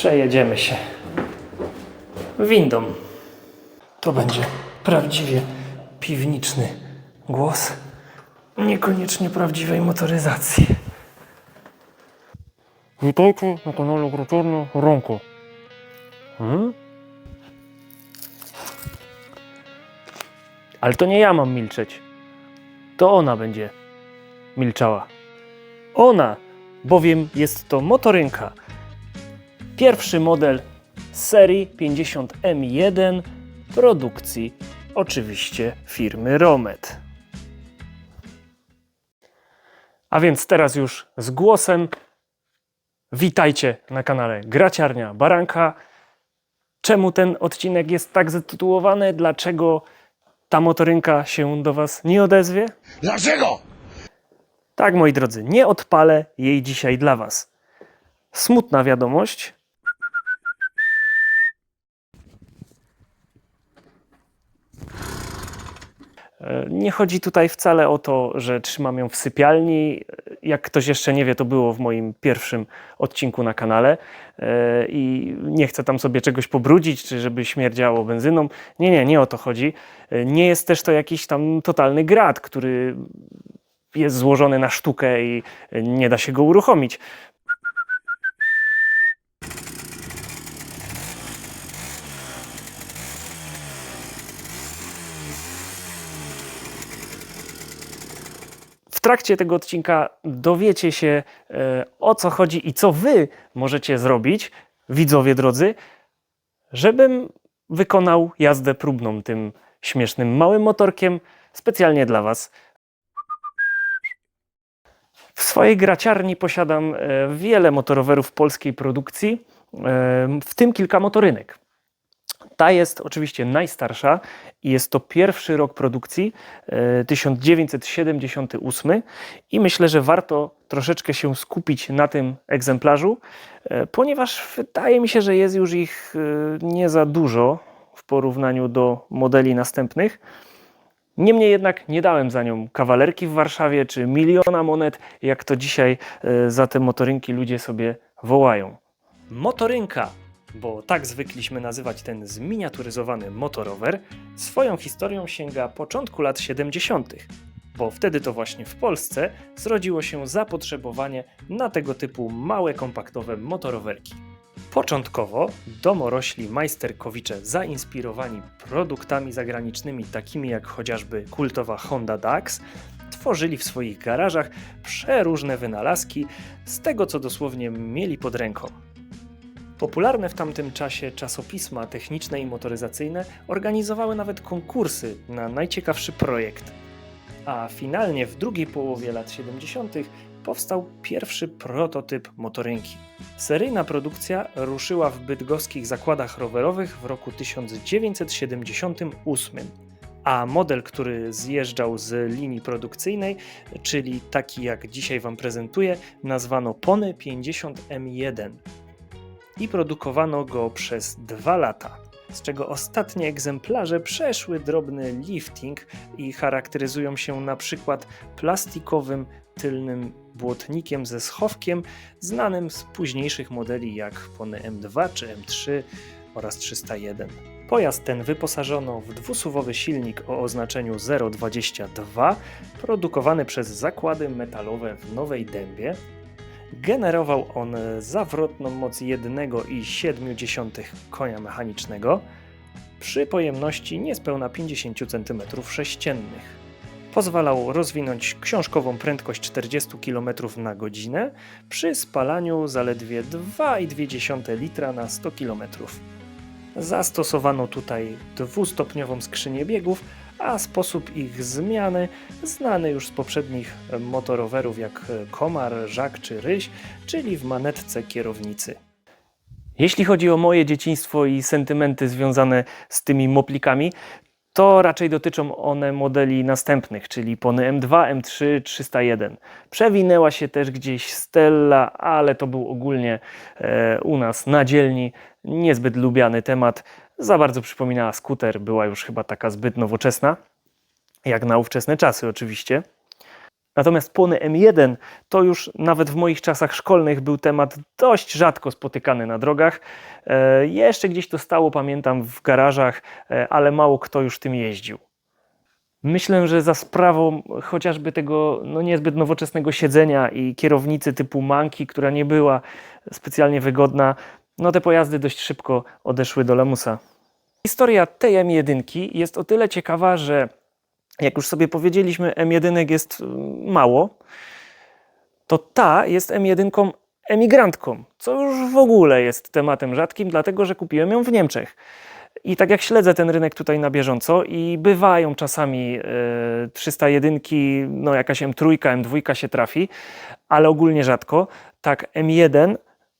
Przejedziemy się windą. To będzie prawdziwie piwniczny głos, niekoniecznie prawdziwej motoryzacji. Witajcie na kanale Graczarnia Ronko. Hmm? Ale to nie ja mam milczeć. To ona będzie milczała. Ona, bowiem jest to motorynka. Pierwszy model z serii 50M1 produkcji oczywiście firmy Romet. A więc teraz już z głosem Witajcie na kanale Graciarnia Baranka. Czemu ten odcinek jest tak zatytułowany? Dlaczego ta motorynka się do Was nie odezwie? Dlaczego? Tak, moi drodzy, nie odpalę jej dzisiaj dla Was. Smutna wiadomość. Nie chodzi tutaj wcale o to, że trzymam ją w sypialni. Jak ktoś jeszcze nie wie, to było w moim pierwszym odcinku na kanale E, i nie chcę tam sobie czegoś pobrudzić, czy żeby śmierdziało benzyną. Nie, nie, nie o to chodzi. E, Nie jest też to jakiś tam totalny grat, który jest złożony na sztukę i nie da się go uruchomić. Trakcie tego odcinka dowiecie się e, o co chodzi i co wy możecie zrobić, widzowie drodzy, żebym wykonał jazdę próbną tym śmiesznym małym motorkiem specjalnie dla was. W swojej graciarni posiadam e, wiele motorowerów polskiej produkcji, e, w tym kilka motorynek. Ta jest oczywiście najstarsza i jest to pierwszy rok produkcji, e, 1978 i myślę, że warto troszeczkę się skupić na tym egzemplarzu, e, ponieważ wydaje mi się, że jest już ich e, nie za dużo w porównaniu do modeli następnych. Niemniej jednak nie dałem za nią kawalerki w Warszawie czy miliona monet, jak to dzisiaj e, za te motorynki ludzie sobie wołają. Motorynka, bo tak zwykliśmy nazywać ten zminiaturyzowany motorower, swoją historią sięga początku lat 70., bo wtedy to właśnie w Polsce zrodziło się zapotrzebowanie na tego typu małe kompaktowe motorowerki. Początkowo domorośli majsterkowicze zainspirowani produktami zagranicznymi takimi jak chociażby kultowa Honda Dax tworzyli w swoich garażach przeróżne wynalazki z tego co dosłownie mieli pod ręką. Popularne w tamtym czasie czasopisma techniczne i motoryzacyjne organizowały nawet konkursy na najciekawszy projekt. A finalnie w drugiej połowie lat 70. powstał pierwszy prototyp motorynki. Seryjna produkcja ruszyła w bydgoskich zakładach rowerowych w roku 1978, a model, który zjeżdżał z linii produkcyjnej, czyli taki jak dzisiaj Wam prezentuję, nazwano Pony 50M1 i produkowano go przez dwa lata. Z czego ostatnie egzemplarze przeszły drobny lifting i charakteryzują się na przykład plastikowym tylnym błotnikiem ze schowkiem, znanym z późniejszych modeli jak Pony M2 czy M3 oraz 301. Pojazd ten wyposażono w dwusuwowy silnik o oznaczeniu 022, produkowany przez zakłady metalowe w Nowej Dębie, Generował on zawrotną moc 1,7 konia mechanicznego przy pojemności niespełna 50 cm3. Pozwalał rozwinąć książkową prędkość 40 km na godzinę przy spalaniu zaledwie 2,2 litra na 100 km. Zastosowano tutaj dwustopniową skrzynię biegów, a sposób ich zmiany znany już z poprzednich motorowerów jak Komar, Żak czy Ryś, czyli w manetce kierownicy. Jeśli chodzi o moje dzieciństwo i sentymenty związane z tymi moplikami, to raczej dotyczą one modeli następnych, czyli Pony M2, M3, 301. Przewinęła się też gdzieś Stella, ale to był ogólnie e, u nas na dzielni niezbyt lubiany temat. Za bardzo przypominała skuter, była już chyba taka zbyt nowoczesna, jak na ówczesne czasy oczywiście. Natomiast pony M1 to już nawet w moich czasach szkolnych był temat dość rzadko spotykany na drogach. E, jeszcze gdzieś to stało, pamiętam, w garażach, e, ale mało kto już tym jeździł. Myślę, że za sprawą chociażby tego no niezbyt nowoczesnego siedzenia i kierownicy typu Manki, która nie była specjalnie wygodna, no te pojazdy dość szybko odeszły do lamusa. Historia tej M1 jest o tyle ciekawa, że jak już sobie powiedzieliśmy, M1 jest mm, mało, to ta jest M1 emigrantką, co już w ogóle jest tematem rzadkim, dlatego że kupiłem ją w Niemczech. I tak jak śledzę ten rynek tutaj na bieżąco i bywają czasami e, 301, no jakaś M3, M2 się trafi, ale ogólnie rzadko. Tak M1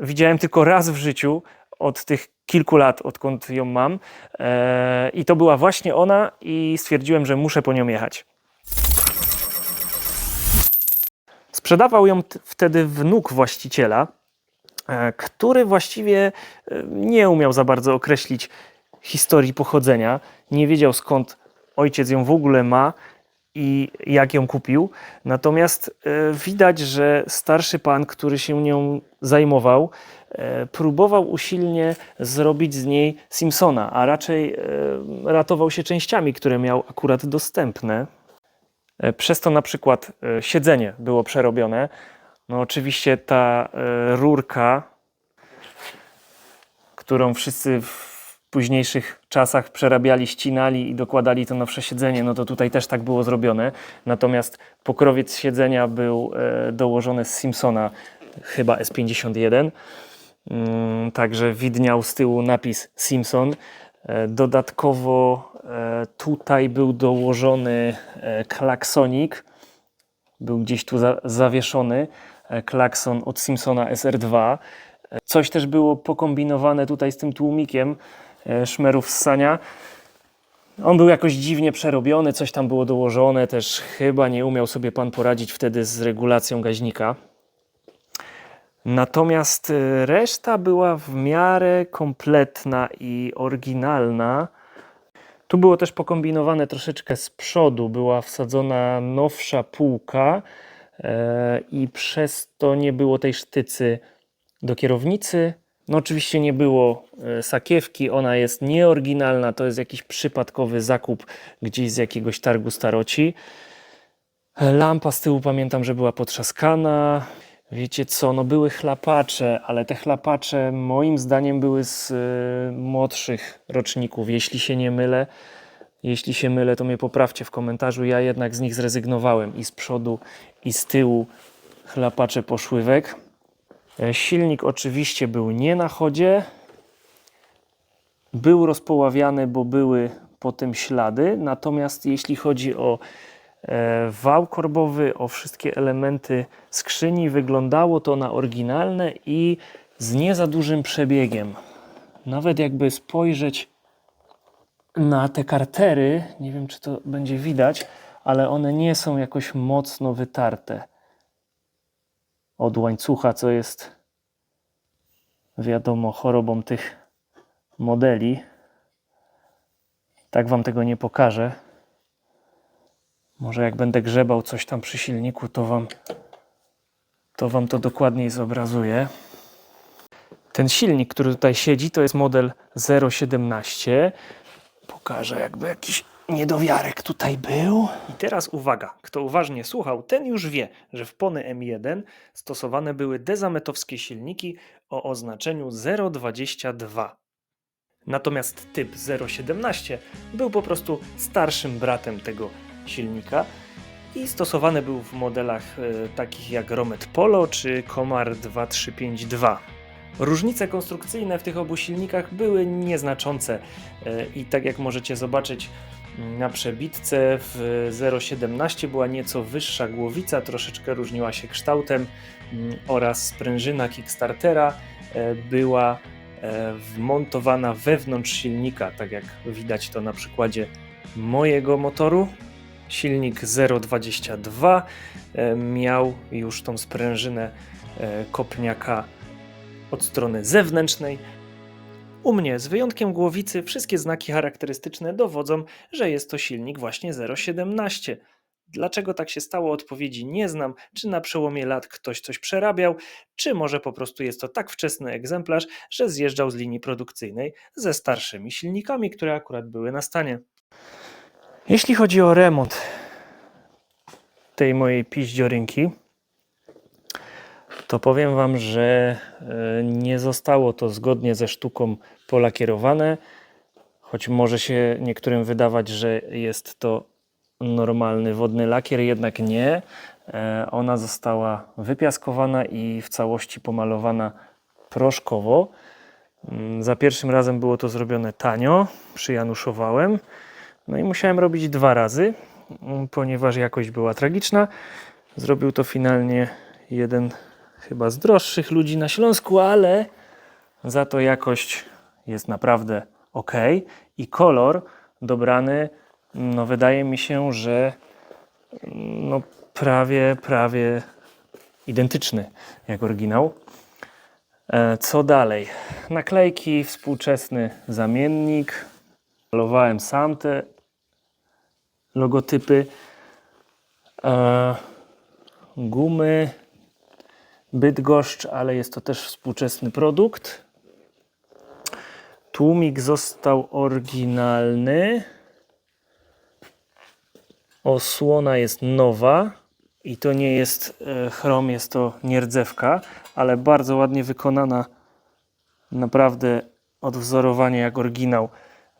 widziałem tylko raz w życiu od tych kilku lat, odkąd ją mam. E, I to była właśnie ona i stwierdziłem, że muszę po nią jechać. Sprzedawał ją wtedy wnuk właściciela, e, który właściwie e, nie umiał za bardzo określić historii pochodzenia, nie wiedział skąd ojciec ją w ogóle ma i jak ją kupił. Natomiast e, widać, że starszy pan, który się nią zajmował, e, próbował usilnie zrobić z niej Simpsona, a raczej e, ratował się częściami, które miał akurat dostępne. Przez to na przykład siedzenie było przerobione. No oczywiście ta rurka, którą wszyscy w późniejszych czasach przerabiali, ścinali i dokładali to nowsze siedzenie, no to tutaj też tak było zrobione. Natomiast pokrowiec siedzenia był e, dołożony z Simpsona, chyba S51. Mm, Także widniał z tyłu napis Simpson. E, Dodatkowo e, tutaj był dołożony klaksonik. Był gdzieś tu za, zawieszony klakson od Simpsona SR2. E, Coś też było pokombinowane tutaj z tym tłumikiem szmerów z sania. On był jakoś dziwnie przerobiony, coś tam było dołożone, też chyba nie umiał sobie pan poradzić wtedy z regulacją gaźnika. Natomiast e, reszta była w miarę kompletna i oryginalna. Tu było też pokombinowane troszeczkę z przodu, była wsadzona nowsza półka e, i przez to nie było tej sztycy do kierownicy. No oczywiście nie było e, sakiewki, ona jest nieoryginalna, to jest jakiś przypadkowy zakup gdzieś z jakiegoś targu staroci. E, Lampa z tyłu pamiętam, że była potrzaskana. Wiecie co, no były chlapacze, ale te chlapacze moim zdaniem były z e, młodszych roczników, jeśli się nie mylę. Jeśli się mylę, to mnie poprawcie w komentarzu. Ja jednak z nich zrezygnowałem i z przodu, i z tyłu chlapacze poszływek. E, Silnik oczywiście był nie na chodzie. Był rozpoławiany, bo były po tym ślady. Natomiast jeśli chodzi o e, wał korbowy, o wszystkie elementy skrzyni, wyglądało to na oryginalne i z nie za dużym przebiegiem. Nawet jakby spojrzeć na te kartery, nie wiem czy to będzie widać, ale one nie są jakoś mocno wytarte od łańcucha, co jest wiadomo chorobą tych modeli. Tak wam tego nie pokażę. Może jak będę grzebał coś tam przy silniku, to wam to, wam to dokładniej zobrazuję. Ten silnik, który tutaj siedzi, to jest model 017. Pokażę, jakby jakiś niedowiarek tutaj był. I teraz uwaga, kto uważnie słuchał, ten już wie, że w Pony M1 stosowane były dezametowskie silniki o oznaczeniu 022. Natomiast typ 017 był po prostu starszym bratem tego silnika i stosowany był w modelach e, takich jak Romet Polo czy Komar 2352. Różnice konstrukcyjne w tych obu silnikach były nieznaczące e, i tak jak możecie zobaczyć na przebitce w 017 była nieco wyższa głowica, troszeczkę różniła się kształtem mm, oraz sprężyna Kickstartera e, była e, wmontowana wewnątrz silnika, tak jak widać to na przykładzie mojego motoru. Silnik 022 e, miał już tą sprężynę kopniaka od strony zewnętrznej. U mnie, z wyjątkiem głowicy, wszystkie znaki charakterystyczne dowodzą, że jest to silnik właśnie 017. Dlaczego tak się stało? Odpowiedzi nie znam. Czy na przełomie lat ktoś coś przerabiał, czy może po prostu jest to tak wczesny egzemplarz, że zjeżdżał z linii produkcyjnej ze starszymi silnikami, które akurat były na stanie. Jeśli chodzi o remont tej mojej piździorynki, to powiem Wam, że e, nie zostało to zgodnie ze sztuką polakierowane, choć może się niektórym wydawać, że jest to normalny wodny lakier, jednak nie. E, Ona została wypiaskowana i w całości pomalowana proszkowo. Mm, Za pierwszym razem było to zrobione tanio, przyjanuszowałem. No i musiałem robić dwa razy, mm, ponieważ jakość była tragiczna. Zrobił to finalnie jeden chyba z droższych ludzi na Śląsku, ale za to jakość jest naprawdę ok. I kolor dobrany, no wydaje mi się, że no prawie, prawie identyczny jak oryginał. E, Co dalej? Naklejki, współczesny zamiennik. Malowałem sam te logotypy. E, Gumy, Bydgoszcz, ale jest to też współczesny produkt. Tłumik został oryginalny. Osłona jest nowa i to nie jest e, chrom, jest to nierdzewka, ale bardzo ładnie wykonana. Naprawdę odwzorowanie jak oryginał.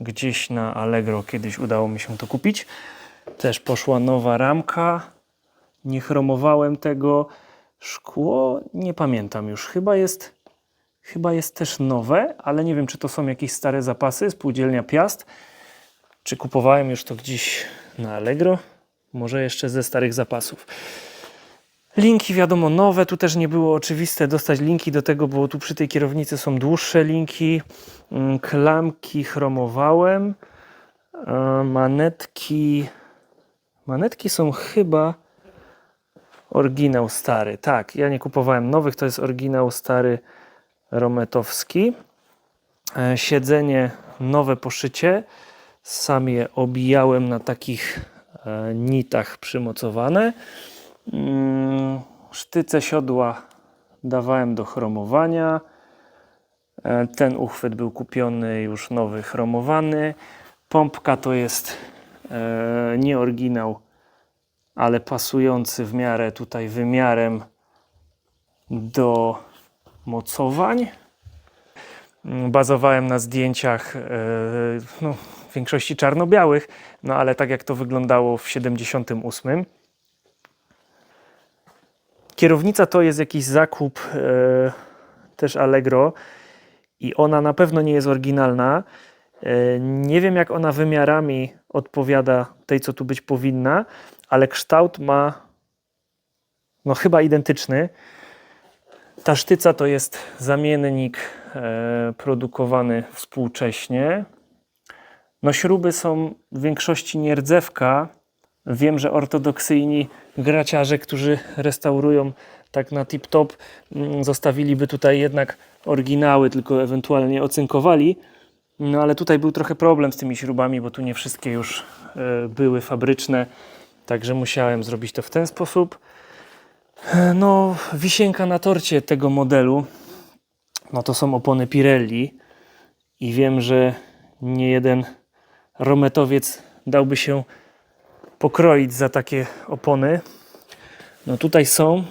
Gdzieś na Allegro kiedyś udało mi się to kupić. Też poszła nowa ramka. Nie chromowałem tego. Szkło nie pamiętam już. Chyba jest, chyba jest też nowe, ale nie wiem, czy to są jakieś stare zapasy. Spółdzielnia Piast. Czy kupowałem już to gdzieś na Allegro? Może jeszcze ze starych zapasów. Linki wiadomo nowe, tu też nie było oczywiste dostać linki do tego, bo tu przy tej kierownicy są dłuższe linki. Mm, Klamki chromowałem. Manetki. Manetki są chyba oryginał stary. Tak, ja nie kupowałem nowych, to jest oryginał stary rometowski. E, Siedzenie nowe poszycie. Sam je obijałem na takich e, nitach przymocowane. Mm, Sztyce siodła dawałem do chromowania. E, Ten uchwyt był kupiony już nowy, chromowany. Pompka to jest nie oryginał, ale pasujący w miarę tutaj wymiarem do mocowań. Bazowałem na zdjęciach e, no, w większości czarno-białych, no ale tak jak to wyglądało w 78. Kierownica to jest jakiś zakup e, też Allegro i ona na pewno nie jest oryginalna. E, Nie wiem, jak ona wymiarami odpowiada tej, co tu być powinna, ale kształt ma no chyba identyczny. Ta sztyca to jest zamiennik e, produkowany współcześnie. No śruby są w większości nierdzewka. Wiem, że ortodoksyjni graciarze, którzy restaurują tak na tip-top, mm, zostawiliby tutaj jednak oryginały, tylko ewentualnie ocynkowali. No ale tutaj był trochę problem z tymi śrubami, bo tu nie wszystkie już e, były fabryczne, także musiałem zrobić to w ten sposób. E, No, wisienka na torcie tego modelu, no to są opony Pirelli i wiem, że nie jeden rometowiec dałby się pokroić za takie opony. No tutaj są,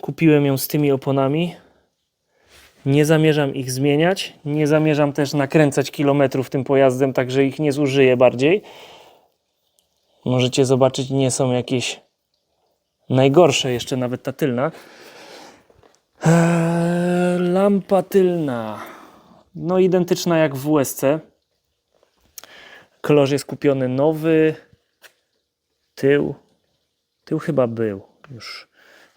kupiłem ją z tymi oponami. Nie zamierzam ich zmieniać, nie zamierzam też nakręcać kilometrów tym pojazdem, także ich nie zużyję bardziej. Możecie zobaczyć, nie są jakieś najgorsze, jeszcze nawet ta tylna. Eee, lampa tylna. No identyczna jak w WSC. Klosz jest kupiony nowy. Tył. Tył chyba był. Już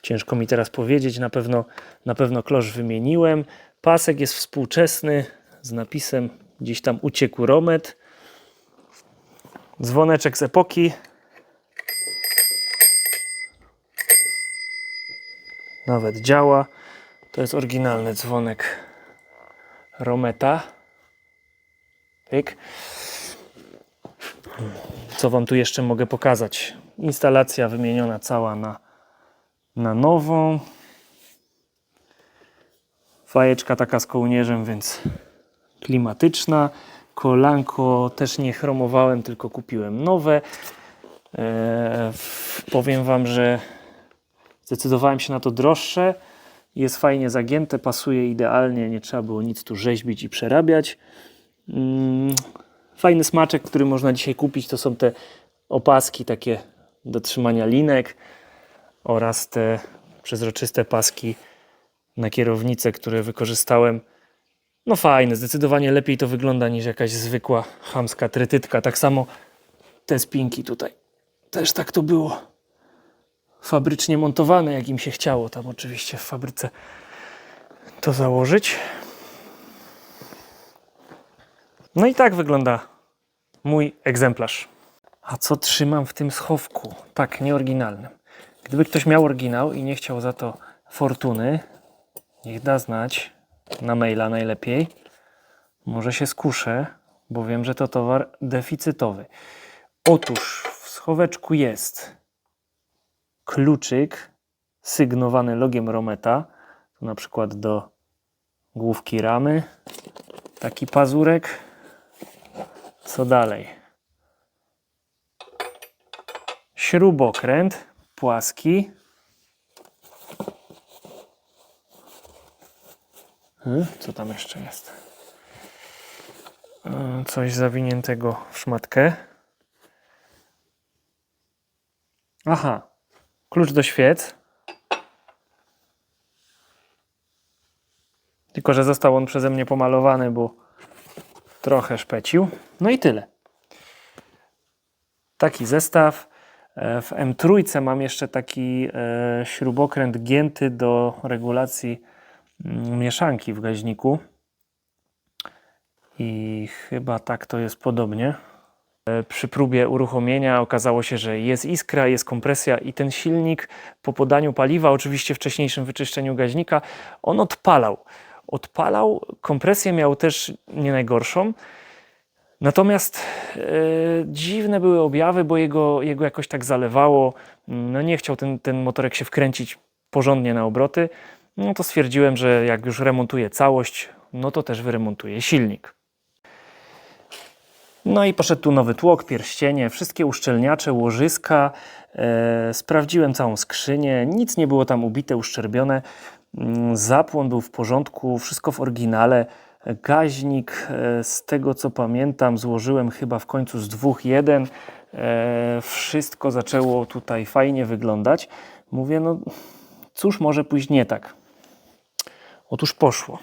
ciężko mi teraz powiedzieć. Na pewno, na pewno klosz wymieniłem. Pasek jest współczesny z napisem gdzieś tam uciekł romet. Dzwoneczek z epoki. Nawet działa. To jest oryginalny dzwonek Rometa. Pyk. Co Wam tu jeszcze mogę pokazać? Instalacja wymieniona cała na, na nową. Fajeczka taka z kołnierzem, więc klimatyczna. Kolanko też nie chromowałem, tylko kupiłem nowe. W- powiem Wam, że zdecydowałem się na to droższe. Jest fajnie zagięte, pasuje idealnie, nie trzeba było nic tu rzeźbić i przerabiać. Mm, Fajny smaczek, który można dzisiaj kupić, to są te opaski takie do trzymania linek oraz te przezroczyste paski na kierownicę, które wykorzystałem. No fajne, zdecydowanie lepiej to wygląda niż jakaś zwykła chamska trytytka. Tak samo te spinki tutaj. Też tak to było fabrycznie montowane, jak im się chciało tam oczywiście w fabryce to założyć. No i tak wygląda mój egzemplarz. A co trzymam w tym schowku? Tak, nieoryginalnym. Gdyby ktoś miał oryginał i nie chciał za to fortuny, niech da znać na maila najlepiej. Może się skuszę, bo wiem, że to towar deficytowy. Otóż w schoweczku jest kluczyk sygnowany logiem Rometa, na przykład do główki ramy, taki pazurek. Co dalej? Śrubokręt płaski. Co tam jeszcze jest? E, Coś zawiniętego w szmatkę. Aha, klucz do świec. Tylko, że został on przeze mnie pomalowany, bo trochę szpecił. No i tyle. Taki zestaw. E, W M3 mam jeszcze taki e, śrubokręt gięty do regulacji mieszanki w gaźniku. I chyba tak to jest podobnie. E, Przy próbie uruchomienia okazało się, że jest iskra, jest kompresja i ten silnik po podaniu paliwa, oczywiście wcześniejszym wyczyszczeniu gaźnika, on odpalał. Odpalał, kompresję miał też nie najgorszą. Natomiast e, dziwne były objawy, bo jego, jego jakoś tak zalewało. No nie chciał ten, ten motorek się wkręcić porządnie na obroty. No to stwierdziłem, że jak już remontuję całość, no to też wyremontuję silnik. No i poszedł tu nowy tłok, pierścienie, wszystkie uszczelniacze, łożyska. E, sprawdziłem całą skrzynię, nic nie było tam ubite, uszczerbione. Mm, Zapłon był w porządku, wszystko w oryginale. Gaźnik, e, z tego co pamiętam, złożyłem chyba w końcu z dwóch jeden. E, Wszystko zaczęło tutaj fajnie wyglądać. Mówię, no cóż może pójść nie tak? Otóż poszło.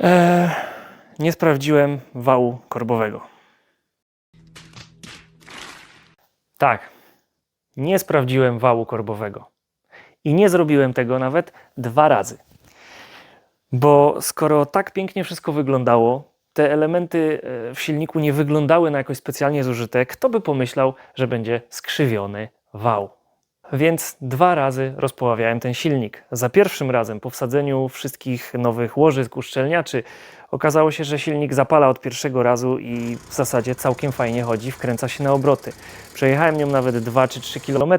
E, nie sprawdziłem wału korbowego. Tak, nie sprawdziłem wału korbowego. I nie zrobiłem tego nawet dwa razy. Bo skoro tak pięknie wszystko wyglądało, te elementy e, w silniku nie wyglądały na jakoś specjalnie zużyte, kto by pomyślał, że będzie skrzywiony wał. Więc dwa razy rozpoławiałem ten silnik. Za pierwszym razem po wsadzeniu wszystkich nowych łożysk, uszczelniaczy okazało się, że silnik zapala od pierwszego razu i w zasadzie całkiem fajnie chodzi, wkręca się na obroty. Przejechałem nią nawet 2 czy 3 km,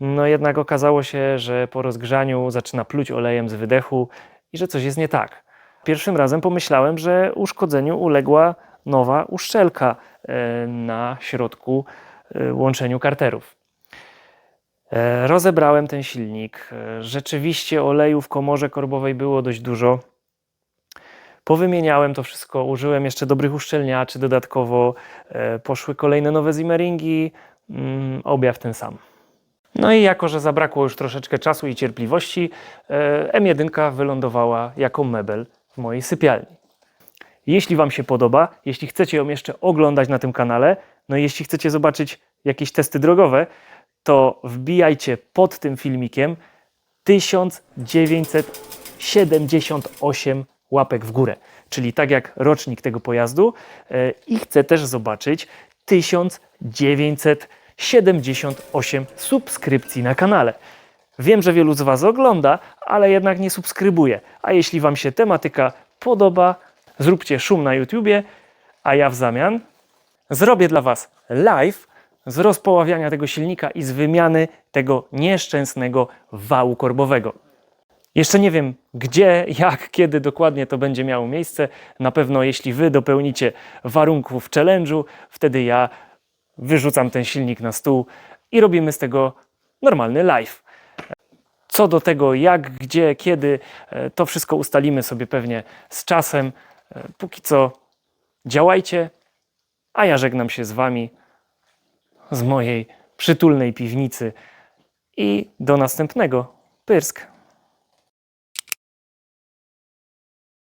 no jednak okazało się, że po rozgrzaniu zaczyna pluć olejem z wydechu i że coś jest nie tak. Pierwszym razem pomyślałem, że uszkodzeniu uległa nowa uszczelka e, na środku e, łączeniu karterów. E, Rozebrałem ten silnik. E, Rzeczywiście oleju w komorze korbowej było dość dużo. Powymieniałem to wszystko, użyłem jeszcze dobrych uszczelniaczy dodatkowo. e, Poszły kolejne nowe zimmeringi. Mm, Objaw ten sam. No i jako, że zabrakło już troszeczkę czasu i cierpliwości, e, M1 wylądowała jako mebel w mojej sypialni. Jeśli Wam się podoba, jeśli chcecie ją jeszcze oglądać na tym kanale, no i jeśli chcecie zobaczyć jakieś testy drogowe, to wbijajcie pod tym filmikiem 1978 łapek w górę, czyli tak jak rocznik tego pojazdu e, i chcę też zobaczyć 1978 subskrypcji na kanale. Wiem, że wielu z Was ogląda, ale jednak nie subskrybuje. A jeśli Wam się tematyka podoba, zróbcie szum na YouTubie, a ja w zamian zrobię dla Was live z rozpoławiania tego silnika i z wymiany tego nieszczęsnego wału korbowego. Jeszcze nie wiem gdzie, jak, kiedy dokładnie to będzie miało miejsce. Na pewno jeśli Wy dopełnicie warunków challenge'u, wtedy ja wyrzucam ten silnik na stół i robimy z tego normalny live. Co do tego, jak, gdzie, kiedy, e, to wszystko ustalimy sobie pewnie z czasem. E, Póki co działajcie, a ja żegnam się z Wami z mojej przytulnej piwnicy i do następnego. Pyrsk.